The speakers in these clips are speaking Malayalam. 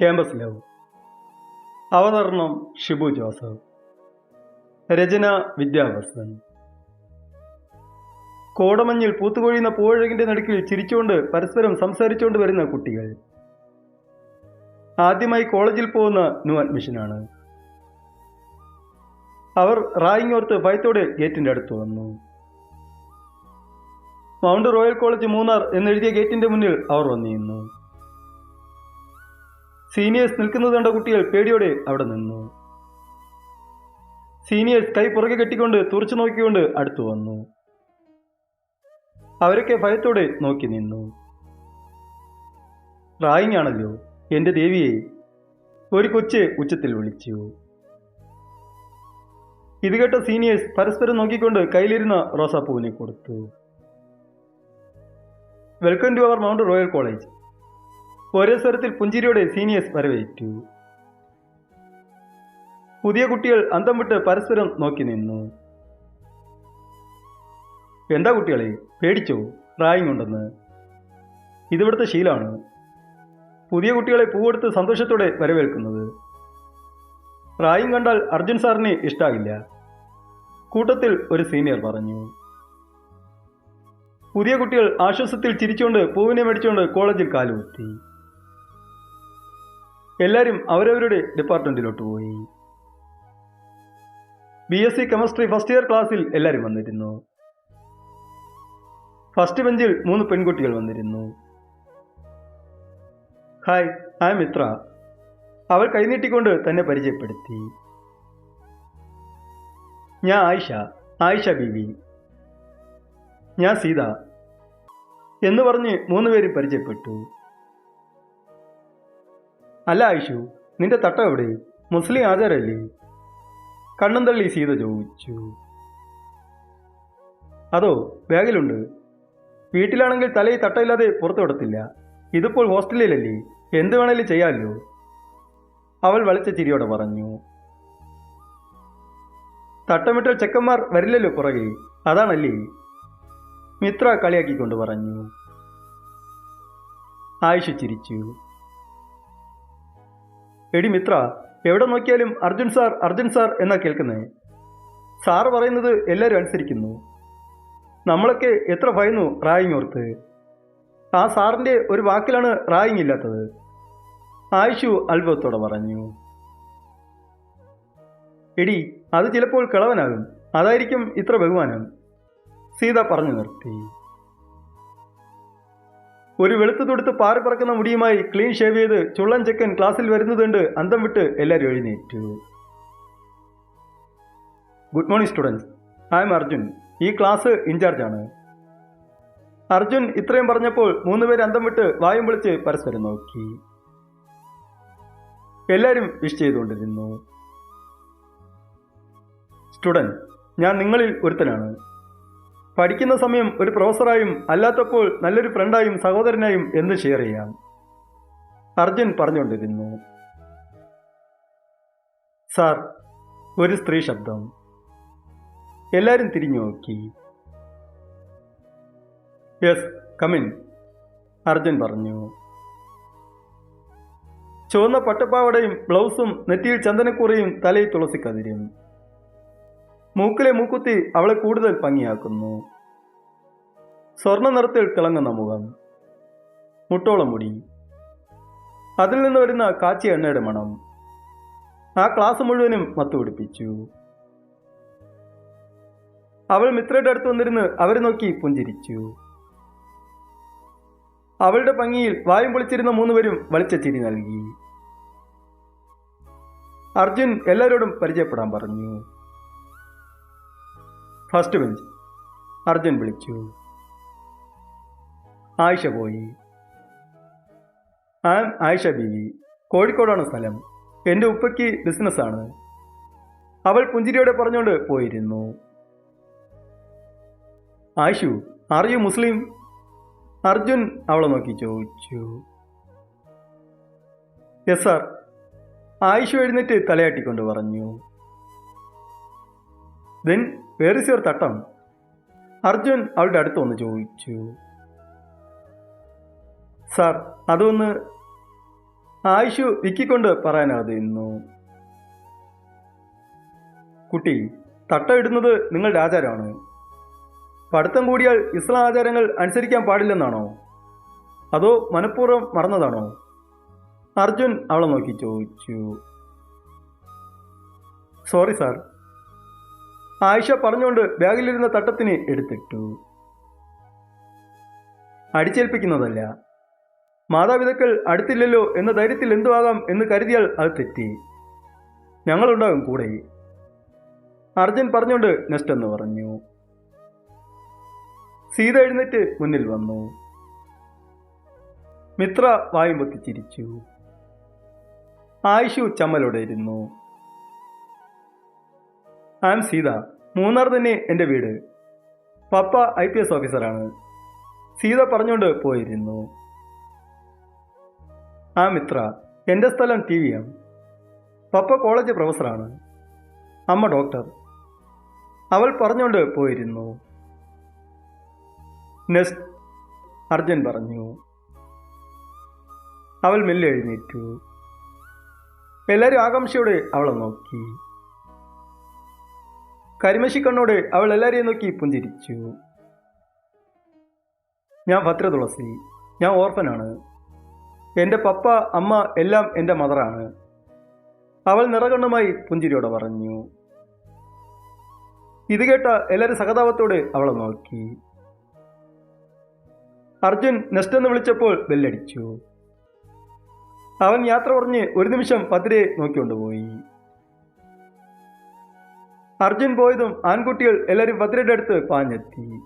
ക്യാമ്പസ് ലവ് അവതരണം ഷിബു ജോസഫ് രചന വിദ്യാഭ്യാസൻ. കോടമഞ്ഞിൽ പൂത്തുകൊഴിയുന്ന പൂവഴകിന്റെ നടുക്കിൽ ചിരിച്ചുകൊണ്ട് പരസ്പരം സംസാരിച്ചുകൊണ്ട് വരുന്ന കുട്ടികൾ. ആദ്യമായി കോളേജിൽ പോകുന്ന ന്യൂ അഡ്മിഷനാണ്. അവർ റായിങ് ഓർത്ത് ഭയത്തോടെ ഗേറ്റിന്റെ അടുത്ത് വന്നു. മൗണ്ട് റോയൽ കോളേജ് മൂന്നാർ എന്നെഴുതിയ ഗേറ്റിന്റെ മുന്നിൽ അവർ വന്നിരുന്നു. സീനിയേഴ്സ് നിൽക്കുന്നത് കണ്ട കുട്ടികൾ പേടിയോടെ അവിടെ നിന്നു. സീനിയേഴ്സ് കൈ പുറകെ കെട്ടിക്കൊണ്ട് തുറച്ചു നോക്കിക്കൊണ്ട് അടുത്തു വന്നു. അവരൊക്കെ ഭയത്തോടെ നോക്കി നിന്നു. റായിങ് ആണല്ലോ എന്റെ ദേവിയെ ഒരു കൊച്ച് ഉച്ചത്തിൽ വിളിച്ചു. ഇത് കേട്ട സീനിയേഴ്സ് പരസ്പരം നോക്കിക്കൊണ്ട് കയ്യിലിരുന്ന റോസാപ്പൂവിനെ കൊടുത്തു. Welcome to our Mount Royal College ഒരേ സ്വരത്തിൽ പുഞ്ചിരിയോടെ സീനിയേഴ്സ് വരവേറ്റു. പുതിയ കുട്ടികൾ അന്തം വിട്ട് പരസ്പരം നോക്കി നിന്നു. എന്താ കുട്ടികളെ പേടിച്ചോ? പ്രായം ഉണ്ടെന്ന്. ഇതിവിടുത്തെ ശീലമാണ്. പുതിയ കുട്ടികളെ പൂവെടുത്ത് സന്തോഷത്തോടെ വരവേൽക്കുന്നത്. പ്രായം കണ്ടാൽ അർജുൻ സാറിന് ഇഷ്ടാകില്ല കൂട്ടത്തിൽ ഒരു സീനിയർ പറഞ്ഞു. പുതിയ കുട്ടികൾ ആശ്വാസത്തിൽ ചിരിച്ചുകൊണ്ട് പൂവിനെ മേടിച്ചുകൊണ്ട് കോളേജിൽ കാലുകുത്തി. എല്ലാവരും അവരവരുടെ ഡിപ്പാർട്ട്മെന്റിലോട്ട് പോയി. B S C chemistry first year ക്ലാസ്സിൽ എല്ലാവരും വന്നിരുന്നു. ഫസ്റ്റ് ബെഞ്ചിൽ മൂന്ന് പെൺകുട്ടികൾ വന്നിരുന്നു. ഹായ് ഐ മിത്ര അവൾ കൈനീട്ടിക്കൊണ്ട് തന്നെ പരിചയപ്പെടുത്തി. ഞാൻ ആയിഷ ആയിഷ ബീവി. ഞാൻ സീത എന്ന് പറഞ്ഞ് മൂന്നുപേരും പരിചയപ്പെട്ടു. അല്ല ആയിഷു നിന്റെ തട്ട എവിടെ? മുസ്ലിം ആചാരല്ലേ? കണ്ണും തള്ളി സീത ചോദിച്ചു. അതോ ബാഗിലുണ്ട്? വീട്ടിലാണെങ്കിൽ തലയിൽ തട്ടയില്ലാതെ പുറത്തു വിടത്തില്ല. ഇതിപ്പോൾ ഹോസ്റ്റലിലല്ലേ? എന്ത് വേണേലും ചെയ്യാമല്ലോ അവൾ വളിച്ച ചിരിയോടെ പറഞ്ഞു. തട്ടമിട്ട ചെക്കന്മാർ വരില്ലല്ലോ പുറകെ. അതാണല്ലേ? മിത്ര കളിയാക്കിക്കൊണ്ട് പറഞ്ഞു. ആയിഷ ചിരിച്ചു. എടി മിത്ര എവിടെ നോക്കിയാലും അർജുൻ സാർ അർജുൻ സാർ എന്നാ കേൾക്കുന്നേ? സാർ പറയുന്നത് എല്ലാവരും അനുസരിക്കുന്നു. നമ്മളൊക്കെ എത്ര ഭയന്നു റായിങ് ഓർത്ത്. ആ സാറിന്റെ ഒരു വാക്കിലാണ് റായിങ് ഇല്ലാത്തത്. ആയിഷു അത്ഭുതത്തോടെ പറഞ്ഞു. എടി അത് ചിലപ്പോൾ കിളവനാകും. അതായിരിക്കും ഇത്ര ബഹുമാനം. സീത പറഞ്ഞു നിർത്തി. ഒരു വെളുത്തു തൊടുത്ത് പാറി പറക്കുന്ന മുടിയുമായി ക്ലീൻ ഷേവ് ചെയ്ത് ചുള്ളൻ ചെക്കൻ ക്ലാസ്സിൽ വരുന്നതുണ്ട്. അന്തം വിട്ട് എല്ലാവരും എഴുന്നേറ്റു. Good morning students I'm Arjun. ഈ ക്ലാസ് ഇൻചാർജാണ് അർജുൻ ഇത്രയും പറഞ്ഞപ്പോൾ മൂന്നുപേർ അന്തം വിട്ട് വായും വിളിച്ച് പരസ്പരം നോക്കി. എല്ലാവരും വിഷ് ചെയ്തുകൊണ്ടിരുന്നു. സ്റ്റുഡന്റ് ഞാൻ നിങ്ങളിൽ ഒരുത്തനാണ്. പഠിക്കുന്ന സമയം ഒരു പ്രൊഫസറായും അല്ലാത്തപ്പോൾ നല്ലൊരു ഫ്രണ്ടായും സഹോദരനായും എന്ന് ഷെയർ ചെയ്യാം. അർജുൻ പറഞ്ഞുകൊണ്ടിരുന്നു. സാർ ഒരു സ്ത്രീ ശബ്ദം. എല്ലാവരും തിരിഞ്ഞു നോക്കി യെസ് കമിൻ അർജുൻ പറഞ്ഞു. ചുവന്ന പട്ടുപാവടയും ബ്ലൗസും നെറ്റിയിൽ ചന്ദനക്കുറയും തലയിൽ തുളസിക്കതിരും. മൂക്കിലെ മൂക്കുത്തി അവളെ കൂടുതൽ ഭംഗിയാക്കുന്നു. സ്വർണ നിറത്തിൽ തിളങ്ങുന്ന മുഖം. മുട്ടോളം മുടി. അതിൽ നിന്ന് വരുന്ന കാച്ചിയ എണ്ണയുടെ മണം. ആ ക്ലാസ് മുഴുവനും മത്തുപിടിപ്പിച്ചു അവൾ മിത്രയുടെ അടുത്ത് വന്നിരുന്ന് അവരെ നോക്കി പുഞ്ചിരിച്ചു. അവളുടെ ഭംഗിയിൽ വായും പൊളിച്ചിരുന്ന മൂന്നുപേരും വലിച്ച ചിരി നൽകി. അർജുൻ എല്ലാവരോടും പരിചയപ്പെടാൻ പറഞ്ഞു. First bench. അർജുൻ വിളിച്ചു. ആയിഷ പോയി. ആം ആയിഷ ബീവി കോഴിക്കോടാണ് സ്ഥലം. എന്റെ ഉപ്പയ്ക്ക് ബിസിനസ്സാണ്. അവൾ പുഞ്ചിരിയോടെ പറഞ്ഞുകൊണ്ട് പോയിരുന്നു. Ayishu are you Muslim Arjun അവളെ നോക്കി ചോദിച്ചു. യെസ് സാർ ആയിഷു എഴുന്നേറ്റ് തലയാട്ടിക്കൊണ്ട് പറഞ്ഞു. ദെൻ വേർ ഇസ് യുവർ തട്ടം അർജുൻ അവളുടെ അടുത്ത് ഒന്ന് ചോദിച്ചു. സാർ അതൊന്ന് ആയിഷു വിക്കിക്കൊണ്ട് പറയാനാതെ കുട്ടി കുട്ടി തട്ടയിടുന്നത് നിങ്ങളുടെ ആചാരമാണ് പഠിത്തം കൂടിയാൽ ഇസ്ലാം ആചാരങ്ങൾ അനുസരിക്കാൻ പാടില്ലെന്നാണോ? അതോ മനഃപൂർവം മറന്നതാണോ? അർജുൻ അവളെ നോക്കി ചോദിച്ചു. സോറി സാർ ആയിഷ പറഞ്ഞുകൊണ്ട് ബാഗിലിരുന്ന തട്ടത്തിന് എടുത്തിട്ടു. അടിച്ചേൽപ്പിക്കുന്നതല്ല. മാതാപിതാക്കൾ അടുത്തില്ലല്ലോ എന്ന ധൈര്യത്തിൽ എന്തുവാകാം എന്ന് കരുതിയാൽ അത് തെറ്റി. ഞങ്ങളുണ്ടാകും കൂടെ. അർജുൻ പറഞ്ഞുകൊണ്ട് നെസ്റ്റ് എന്ന് പറഞ്ഞു. സീത എഴുന്നേറ്റ് മുന്നിൽ വന്നു. മിത്ര വായും പൊത്തിച്ചിരിച്ചു ആയിഷു ചമ്മലോടെ ഇരുന്നു. ഐ എം സീത മൂന്നാർ തന്നെ എന്റെ വീട്. പപ്പ ഐ പി എസ് ഓഫീസറാണ്. സീത പറഞ്ഞുകൊണ്ട് പോയിരുന്നു. ആ മിത്ര എന്റെ സ്ഥലം ടി വി എം പപ്പ കോളേജ് പ്രൊഫസറാണ്. അമ്മ ഡോക്ടർ. അവൾ പറഞ്ഞുകൊണ്ട് പോയിരുന്നു. നെസ്റ്റ് അർജുൻ പറഞ്ഞു. അവൾ മെല്ലെ എഴുന്നേറ്റു എല്ലാവരും ആകാംക്ഷയോടെ അവളെ നോക്കി. കരിമശി കണ്ണോടെ അവൾ എല്ലാവരെയും നോക്കി പുഞ്ചിരിച്ചു. ഞാൻ ഭദ്ര തുളസി. ഞാൻ ഓർഫനാണ്. എന്റെ പപ്പ അമ്മ എല്ലാം എന്റെ മദറാണ്. അവൾ നിറകണ്ണുമായി പുഞ്ചിരിയോടെ പറഞ്ഞു. ഇത് കേട്ട എല്ലാവരും സഹതാപത്തോട് അവളെ നോക്കി. അർജുൻ നെസ്റ്റ് എന്ന് വിളിച്ചപ്പോൾ ബെല്ലടിച്ചു. അവൻ യാത്ര പറഞ്ഞ് ഒരു നിമിഷം ഭദ്രയെ നോക്കിക്കൊണ്ടുപോയി. അർജുൻ പോയതും ആൺകുട്ടികൾ എല്ലാവരും പത്രയുടെ അടുത്ത് പാഞ്ഞെത്തി.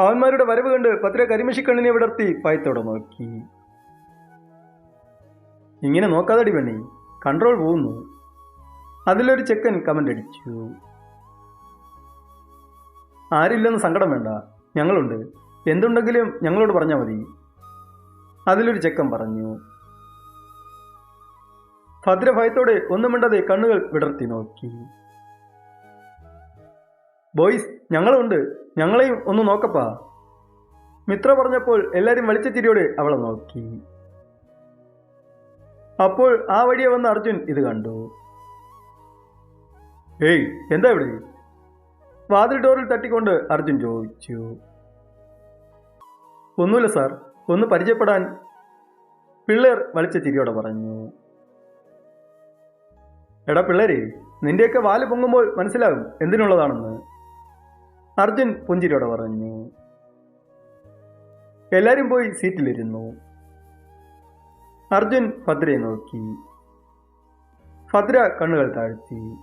അവന്മാരുടെ വരവ് കണ്ട് ഭദ്ര കരിമിഷിക്കണ്ണിനെ വിടർത്തി പായത്തോടെ നോക്കി. ഇങ്ങനെ നോക്കാതടി പെണ്ണി കൺട്രോൾ പോകുന്നു. അതിലൊരു ചെക്കൻ കമന്റ് അടിച്ചു. ആരില്ലെന്ന് സങ്കടം വേണ്ട ഞങ്ങളുണ്ട്. എന്തുണ്ടെങ്കിലും ഞങ്ങളോട് പറഞ്ഞാൽ മതി. അതിലൊരു ചെക്കൻ പറഞ്ഞു. ഭദ്ര ഭയത്തോടെ ഒന്നും മിണ്ടാതെ കണ്ണുകൾ വിടർത്തി നോക്കി. ബോയ്സ് ഞങ്ങളുണ്ട്. ഞങ്ങളെയും ഒന്ന് നോക്കപ്പാ. മിത്ര പറഞ്ഞപ്പോൾ എല്ലാരും വെളിച്ച ചിരിയോടെ അവളെ നോക്കി. അപ്പോൾ ആ വഴിയെ വന്ന അർജുൻ ഇത് കണ്ടു. ഏയ് എന്താ ഇവിടെ? വാതിൽ ഡോറിൽ തട്ടിക്കൊണ്ട് അർജുൻ ചോദിച്ചു. ഒന്നുമില്ല സാർ ഒന്ന് പരിചയപ്പെടാൻ. പിള്ളേർ വലിച്ച ചിരിയോടെ പറഞ്ഞു. എടാ പിള്ളേരെ നിന്റെയൊക്കെ വാൽ പൊങ്ങുമ്പോൾ മനസ്സിലാകും എന്തിനുള്ളതാണെന്ന്. അർജുൻ പുഞ്ചിരിയോടെ പറഞ്ഞു. എല്ലാരും പോയി സീറ്റിലിരുന്നു. അർജുൻ ഭദ്രയെ നോക്കി. ഭദ്ര കണ്ണുകൾ താഴ്ത്തി.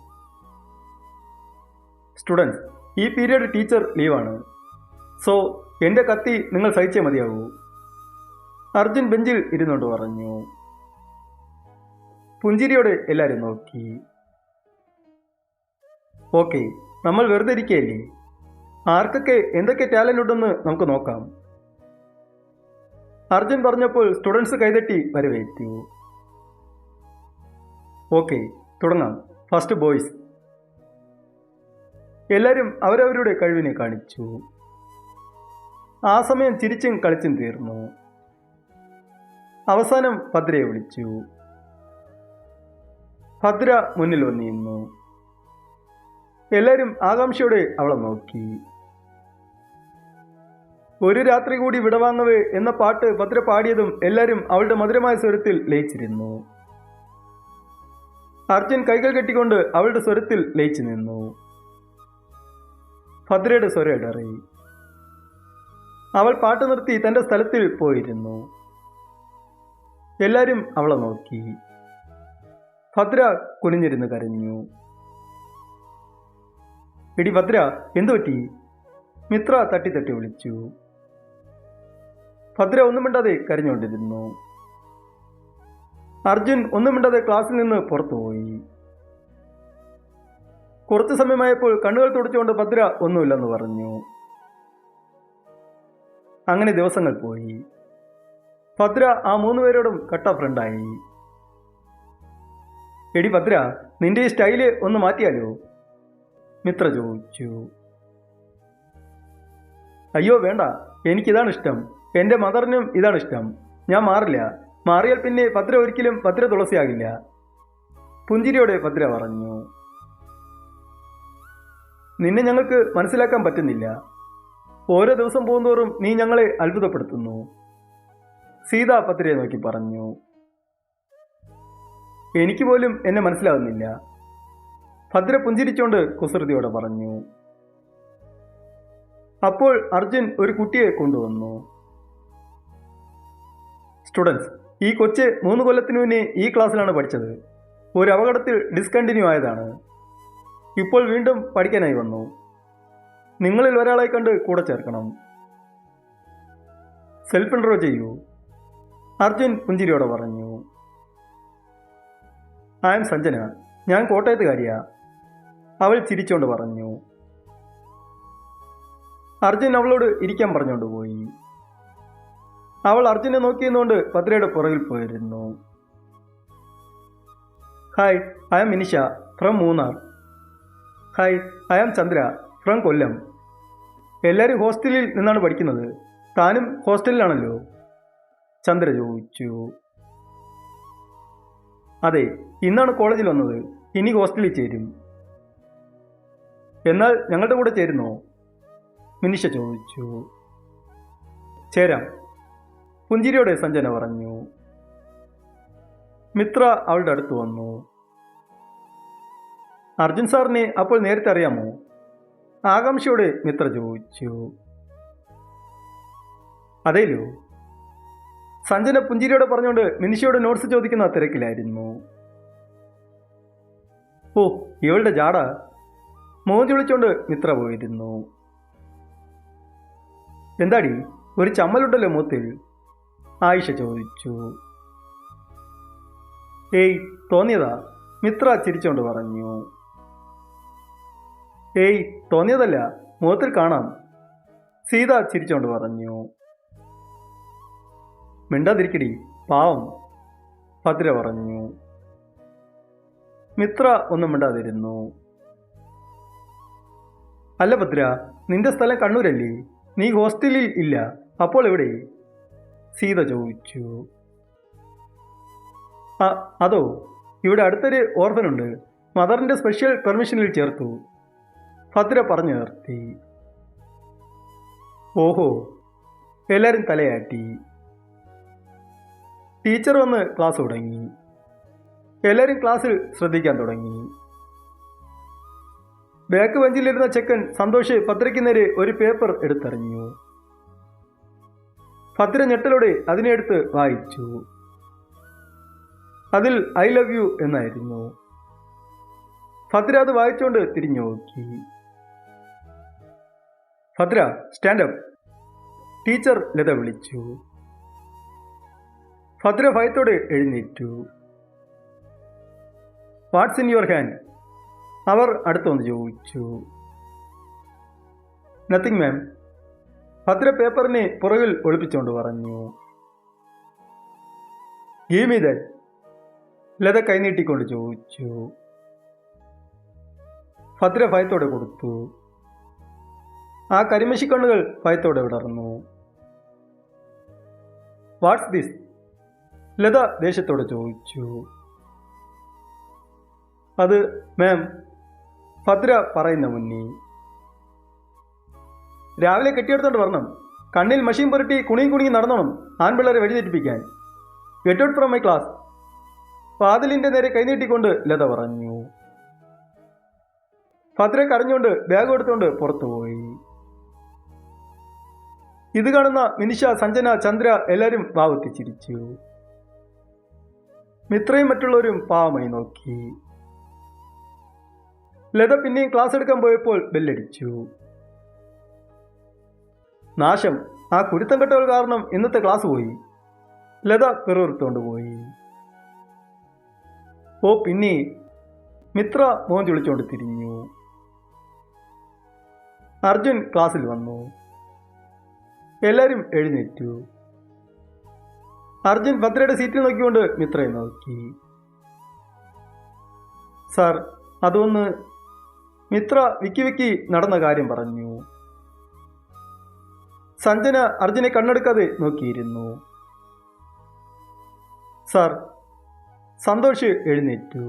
സ്റ്റുഡൻസ് ഈ പീരീഡ് ടീച്ചർ ലീവാണ്. സോ എന്റെ കത്തി നിങ്ങൾ സഹിച്ചേ മതിയാവൂ. അർജുൻ ബെഞ്ചിൽ ഇരുന്നുകൊണ്ട് പറഞ്ഞു. പുഞ്ചിരിയോടെ എല്ലാവരും നോക്കി. ഓക്കെ നമ്മൾ വെറുതെ ഇരിക്കുകയല്ലേ ആർക്കൊക്കെ എന്തൊക്കെ ടാലന്റ് ഉണ്ടെന്ന് നമുക്ക് നോക്കാം. അർജുൻ പറഞ്ഞപ്പോൾ സ്റ്റുഡൻസ് കൈതട്ടി വരവേറ്റു. ഓക്കെ തുടങ്ങാം. ഫസ്റ്റ് ബോയ്സ് എല്ലാവരും അവരവരുടെ കഴിവിനെ കാണിച്ചു. ആ സമയം ചിരിച്ചും കളിച്ചും തീർന്നു. അവസാനം ഭദ്രയെ വിളിച്ചു. ഭദ്ര മുന്നിൽ വന്നിരുന്നു. എല്ലാവരും ആകാംക്ഷയോടെ അവളെ നോക്കി. ഒരു രാത്രി കൂടി വിടവാങ്ങവേ എന്ന പാട്ട് ഭദ്ര പാടിയതും എല്ലാവരും അവളുടെ മധുരമായ സ്വരത്തിൽ ലയിച്ചിരുന്നു. അർജുൻ കൈകൾ കെട്ടിക്കൊണ്ട് അവളുടെ സ്വരത്തിൽ ലയിച്ചു നിന്നു. ഭദ്രയുടെ സ്വരം ഇടറി. അവൾ പാട്ട് നിർത്തി തന്റെ സ്ഥലത്തിൽ പോയിരുന്നു. എല്ലാവരും അവളെ നോക്കി. ഭദ്ര കുനിഞ്ഞിരുന്ന് കരഞ്ഞു. എടി ഭദ്ര എന്തു പറ്റി? മിത്ര തട്ടി തട്ടി വിളിച്ചു. ഭദ്ര ഒന്നും മിണ്ടാതെ കരഞ്ഞുകൊണ്ടിരുന്നു. അർജുൻ ഒന്നും മിണ്ടാതെ ക്ലാസ്സിൽ നിന്ന് പുറത്തുപോയി കുറച്ചു സമയമായപ്പോൾ കണ്ണുകൾ തുടച്ചുകൊണ്ട് ഭദ്ര ഒന്നുമില്ലെന്ന് പറഞ്ഞു. അങ്ങനെ ദിവസങ്ങൾ പോയി. ഭദ്ര ആ മൂന്നുപേരോടും കട്ട ഫ്രണ്ടായി എടി ഭദ്ര നിന്റെ ഈ സ്റ്റൈൽ ഒന്ന് മാറ്റിയാലോ? മിത്ര ചോദിച്ചു. അയ്യോ വേണ്ട. എനിക്കിതാണ് ഇഷ്ടം. എന്റെ മദറിനും ഇതാണ് ഇഷ്ടം. ഞാൻ മാറില്ല. മാറിയാൽ പിന്നെ ഭദ്ര ഒരിക്കലും ഭദ്ര തുളസിയാകില്ല. പുഞ്ചിരിയോടെ ഭദ്ര പറഞ്ഞു. നിന്നെ ഞങ്ങൾക്ക് മനസ്സിലാക്കാൻ പറ്റുന്നില്ല. ഓരോ ദിവസം പോകുന്തോറും നീ ഞങ്ങളെ അത്ഭുതപ്പെടുത്തുന്നു. സീത ഭദ്രയെ നോക്കി പറഞ്ഞു. എനിക്ക് പോലും എന്നെ മനസ്സിലാകുന്നില്ല ഭദ്ര പുഞ്ചിരിച്ചോണ്ട് കുസൃതിയോടെ പറഞ്ഞു. അപ്പോൾ അർജുൻ ഒരു കുട്ടിയെ കൊണ്ടുവന്നു. സ്റ്റുഡൻസ് ഈ കൊച്ച് മൂന്ന് കൊല്ലത്തിനു മുന്നേ ഈ ക്ലാസ്സിലാണ് പഠിച്ചത്. ഒരു അപകടത്തിൽ ഡിസ്കണ്ടിന്യൂ ആയതാണ്. ഇപ്പോൾ വീണ്ടും പഠിക്കാനായി വന്നു. നിങ്ങളിൽ ഒരാളെ കണ്ട് കൂടെ ചേർക്കണം. സെൽഫ് ഇൻട്രോ ചെയ്യൂ. അർജുൻ പുഞ്ചിരിയോടെ പറഞ്ഞു. ഐ എം സഞ്ജന ഞാൻ കോട്ടയത്തുകാരിയാ. അവൾ ചിരിച്ചുകൊണ്ട് പറഞ്ഞു. അർജുൻ അവളോട് ഇരിക്കാൻ പറഞ്ഞുകൊണ്ട് പോയി. അവൾ അർജുനെ നോക്കിയെന്നുകൊണ്ട് ഭദ്രയുടെ പുറകിൽ പോയിരുന്നു. Hi I'm Minisha from Munnar hi I'm Chandra from Kollam എല്ലാവരും ഹോസ്റ്റലിൽ നിന്നാണ് പഠിക്കുന്നത്. താനും ഹോസ്റ്റലിലാണല്ലോ ചന്ദ്ര ചോദിച്ചു. അതെ ഇന്നാണ് കോളേജിൽ വന്നത്. ഇനി ഹോസ്റ്റലിൽ ചേരും. എന്നാൽ ഞങ്ങളുടെ കൂടെ ചേരുന്നോ? മിനിഷ ചോദിച്ചു. ചേരാം. പുഞ്ചിരിയോടെ സഞ്ജന പറഞ്ഞു. മിത്ര അവളുടെ അടുത്ത് വന്നു. അർജുൻ സാറിനെ അപ്പോൾ നേരത്തെ അറിയാമോ? ആകാംക്ഷയോടെ മിത്ര ചോദിച്ചു. അതേലോ? സഞ്ജന പുഞ്ചിരിയോടെ പറഞ്ഞുകൊണ്ട് മിനിഷയോട് നോട്ട്സ് ചോദിക്കുന്ന തിരക്കിലായിരുന്നു. ഓ ഇവളുടെ ജാട മോൻ വിളിച്ചോണ്ട് മിത്ര പോയിരുന്നു. എന്താടി ഒരു ചമ്മലുണ്ടല്ലോ മൂത്തിൽ ആയിഷ ചോദിച്ചു. ഏയ് തോന്നിയതാ മിത്ര ചിരിച്ചോണ്ട് പറഞ്ഞു. ഏയ് തോന്നിയതല്ല മുഖത്തിൽ കാണാം. സീത ചിരിച്ചോണ്ട് പറഞ്ഞു. മിണ്ടാതിരിക്കടി. പാവം. ഭദ്ര പറഞ്ഞു. മിത്ര ഒന്നും മിണ്ടാതിരുന്നു. അല്ല ഭദ്ര നിന്റെ സ്ഥലം കണ്ണൂരല്ലേ? നീ ഹോസ്റ്റലിൽ ഇല്ല. അപ്പോൾ എവിടെ? സീത ചോദിച്ചു. അതോ? ഇവിടെ അടുത്തൊരു ഓർഫനുണ്ട്. മദറിന്റെ സ്പെഷ്യൽ പെർമിഷനിൽ ചേർത്തു. ഭദ്ര പറഞ്ഞു നിർത്തി. ഓഹോ. എല്ലാവരും തലയാട്ടി. ടീച്ചർ വന്ന് ക്ലാസ് തുടങ്ങി. എല്ലാവരും ക്ലാസ്സിൽ ശ്രദ്ധിക്കാൻ തുടങ്ങി. ബാക്ക് ബെഞ്ചിലിരുന്ന ചെക്കൻ സന്തോഷ് പത്രയ്ക്ക് നേരെ ഒരു പേപ്പർ എടുത്തെറിഞ്ഞു. ഭദ്ര ഞെട്ടലോടെ അതിനെ എടുത്ത് വായിച്ചു. അതിൽ ഐ ലവ് യു എന്നായിരുന്നു. ഭദ്ര അത് വായിച്ചുകൊണ്ട് തിരിഞ്ഞു നോക്കി. ഭദ്ര സ്റ്റാൻഡപ്പ്. ടീച്ചർ ലത വിളിച്ചു. ഭദ്ര ഭയത്തോടെ എഴുന്നേറ്റു. വാട്ട്സ് ഇൻ യുവർ ഹാൻഡ് അവർ അടുത്തൊന്ന് ചോദിച്ചു. നത്തിങ് മാം ഭദ്ര പേപ്പറിനെ പുറകിൽ ഒളിപ്പിച്ചുകൊണ്ട് പറഞ്ഞു. ഗീമി ദാറ്റ് ലത കൈനീട്ടിക്കൊണ്ട് ചോദിച്ചു. ഭദ്ര ഭയത്തോടെ കൊടുത്തു. ആ കരിമശിക്കണ്ണുകൾ ഭയത്തോടെ വിടർന്നു. വാട്ട്സ് ദിസ് ലത ദേഷ്യത്തോടെ ചോദിച്ചു. അത് മാം ഭദ്ര പറയുന്ന മുന്നി. രാവിലെ കെട്ടിയെടുത്തോണ്ട് വരണം. കണ്ണിൽ മഷീൻ പുരട്ടി കുണിയും കുണിയും നടന്നോണം. ആൺപിള്ളേരെ വെടിതെറ്റിപ്പിക്കാൻ get out from my class വാതിലിന്റെ നേരെ കൈനീട്ടിക്കൊണ്ട് ലത പറഞ്ഞു. ഭദ്ര കരഞ്ഞുകൊണ്ട് ബാഗ് എടുത്തുകൊണ്ട് പുറത്തുപോയി ഇത് കാണുന്ന മിനിഷ സഞ്ജന ചന്ദ്ര എല്ലാവരും വാവത്തി ചിരിച്ചു. മിത്രയും മറ്റുള്ളവരും പാവമായി നോക്കി. ലത പിന്നെയും ക്ലാസ് എടുക്കാൻ പോയപ്പോൾ ബെല്ലടിച്ചു. നാശം. ആ കുരുത്തം കെട്ടവൾ കാരണം ഇന്നത്തെ ക്ലാസ് പോയി. ലത പിറുവിറുത്തോണ്ട് പോയി. ഓ പിന്നെ മിത്ര മോൻ ചുളിച്ചോണ്ട് തിരിഞ്ഞു. അർജുൻ ക്ലാസ്സിൽ വന്നു. എല്ലാവരും എഴുന്നേറ്റു. അർജുൻ ഭദ്രയുടെ സീറ്റിൽ നോക്കിക്കൊണ്ട് മിത്രയെ നോക്കി. സാർ അതൊന്ന് മിത്ര വിക്കി വിക്കി നടന്ന കാര്യം പറഞ്ഞു. സഞ്ജന അർജുനെ കണ്ണെടുക്കാതെ നോക്കിയിരുന്നു. സാർ സന്തോഷ് എഴുന്നേറ്റു.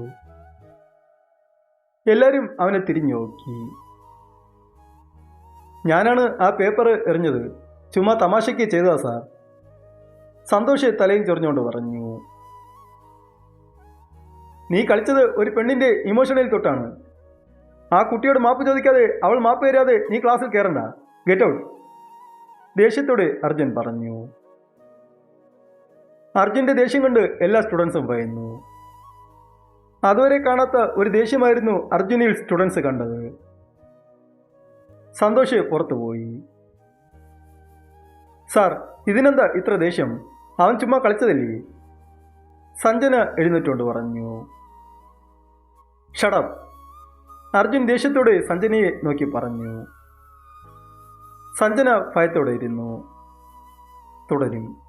എല്ലാവരും അവനെ തിരിഞ്ഞു നോക്കി ഞാനാണ് ആ പേപ്പർ എറിഞ്ഞത്. ചുമ്മാ തമാശയ്ക്ക് ചെയ്തതാ സാർ. സന്തോഷ് തലയും ചൊറിഞ്ഞുകൊണ്ട് പറഞ്ഞു നീ കളിച്ചത് ഒരു പെണ്ണിന്റെ ഇമോഷണൽ തൊട്ടാണ്. ആ കുട്ടിയോട് മാപ്പ് ചോദിക്കാതെ അവൾ മാപ്പ് തരാതെ നീ ക്ലാസ്സിൽ കയറണ്ട ഗെറ്റ് ഔട്ട് ദേഷ്യത്തോട് അർജുൻ പറഞ്ഞു അർജുന്റെ ദേഷ്യം കൊണ്ട് എല്ലാ സ്റ്റുഡൻസും ഭയന്നു. അതുവരെ കാണാത്ത ഒരു ദേഷ്യമായിരുന്നു അർജുനിൽ സ്റ്റുഡൻസ് കണ്ടത്. സന്തോഷ് പുറത്തുപോയി. സാർ ഇതിനെന്താ ഇത്ര ദേഷ്യം? അവൻ ചുമ്മാ കളിച്ചതല്ലേ? സഞ്ജന എഴുന്നേറ്റുകൊണ്ട് പറഞ്ഞു. ഷടം അർജുൻ ദേഷ്യത്തോടെ സഞ്ജനയെ നോക്കി പറഞ്ഞു. സഞ്ജന ഭയത്തോടെ ഇരുന്നു. തുടരും.